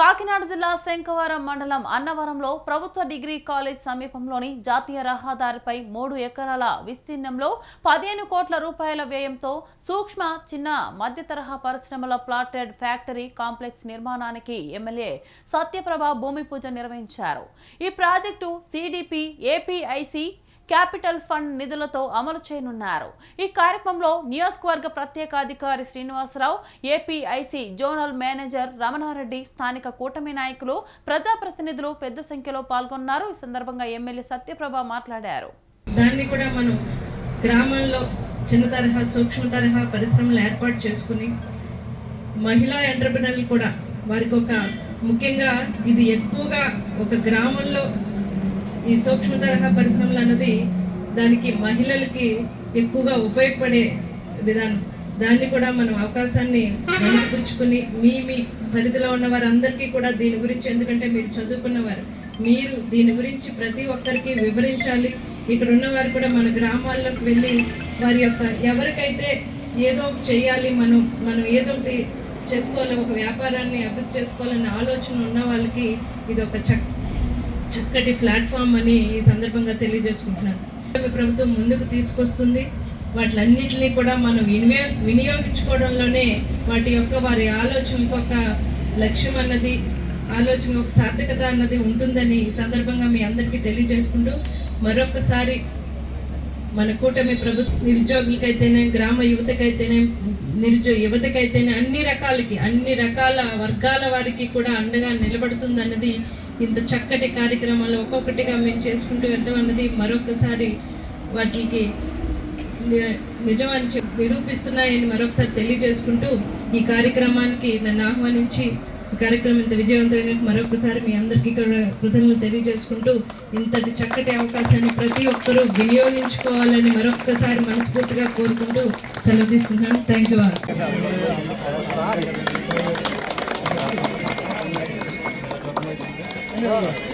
కాకినాడ జిల్లా శంఖవరం మండలం అన్నవరంలో ప్రభుత్వ డిగ్రీ కాలేజ్ సమీపంలోని జాతీయ రహదారిపై మూడు ఎకరాల విస్తీర్ణంలో పదిహేను కోట్ల రూపాయల వ్యయంతో సూక్ష్మ చిన్న మధ్య తరహా పరిశ్రమల ప్లాటెడ్ ఫ్యాక్టరీ కాంప్లెక్స్ నిర్మాణానికి ఎమ్మెల్యే సత్యప్రభ భూమి పూజ నిర్వహించారు. ఈ project CDP APIC capital fund నిధులతో అమలు చేయనున్నారు. ఈ కార్యక్రమంలో నియోజకవర్గ ప్రత్యేక అధికారి Srinivasarao APIC zonal manager Ramanareddy స్థానిక కూటమి నాయకులు ప్రజాప్రతినిధులు పెద్ద సంఖ్యలో పాల్గొన్నారు. ఈ సందర్భంగా ఎమ్మెల్యే సత్యప్రభ మాట్లాడారు. దాన్ని కూడా మనం గ్రామాల్లో చిన్న తరహా సూక్ష్మ తరహా పరిశ్రమలు ఏర్పాటు చేసుకుని మహిళా ఎంటర్ప్రినర్లు కూడా వారికి ఒక ముఖ్యంగా ఇది ఎక్కువగా ఒక గ్రామంలో ఈ సూక్ష్మ తరహా పరిశ్రమలు అన్నది దానికి మహిళలకి ఎక్కువగా ఉపయోగపడే విధానం. దాన్ని కూడా మనం అవకాశాన్ని మనసుపుచ్చుకుని మీ మీ పరిధిలో ఉన్న వారందరికీ కూడా దీని గురించి ఎందుకంటే మీరు చదువుకున్నవారు మీరు దీని గురించి ప్రతి ఒక్కరికి వివరించాలి. ఇక్కడ ఉన్నవారు కూడా మన గ్రామాల్లోకి వెళ్ళి వారి యొక్క ఎవరికైతే ఏదో చేయాలి మనం మనం ఏదో ఒకటి చేసుకోవాలి ఒక వ్యాపారాన్ని అభివృద్ధి చేసుకోవాలనే ఆలోచన ఉన్న వాళ్ళకి ఇది ఒక చక్క చక్కటి ప్లాట్ఫామ్ అని ఈ సందర్భంగా తెలియజేసుకుంటున్నాను. ప్రభుత్వం ముందుకు తీసుకొస్తుంది. వాటిలన్నింటిని కూడా మనం వినియో వినియోగించుకోవడంలోనే వాటి యొక్క వారి ఆలోచనకు ఒక లక్ష్యం అన్నది ఆలోచన ఒక సార్థకత అన్నది ఉంటుందని ఈ సందర్భంగా మీ అందరికీ తెలియజేసుకుంటూ మరొకసారి మన కూటమి ప్రభుత్వ నిరుద్యోగులకైతేనే గ్రామ యువతకైతేనే నిరుద్యోగ యువతకైతేనే అన్ని రకాలకి అన్ని రకాల వర్గాల వారికి కూడా అండగా నిలబడుతుంది అన్నది ఇంత చక్కటి కార్యక్రమాలు ఒక్కొక్కటిగా మేము చేసుకుంటూ వెళ్ళడం అన్నది మరొకసారి వాటికి ని- నిజం అని నిరూపిస్తున్నాయని మరొకసారి తెలియజేసుకుంటూ ఈ కార్యక్రమానికి నన్ను ఆహ్వానించి ఈ కార్యక్రమం ఇంత విజయవంతమైన మరొకసారి మీ అందరికీ కూడా కృతజ్ఞతలు తెలియజేసుకుంటూ ఇంతటి చక్కటి అవకాశాన్ని ప్రతి ఒక్కరూ వినియోగించుకోవాలని మరొకసారి మనస్ఫూర్తిగా కోరుకుంటూ సెలవు తీసుకుంటున్నాను. Thank you 사.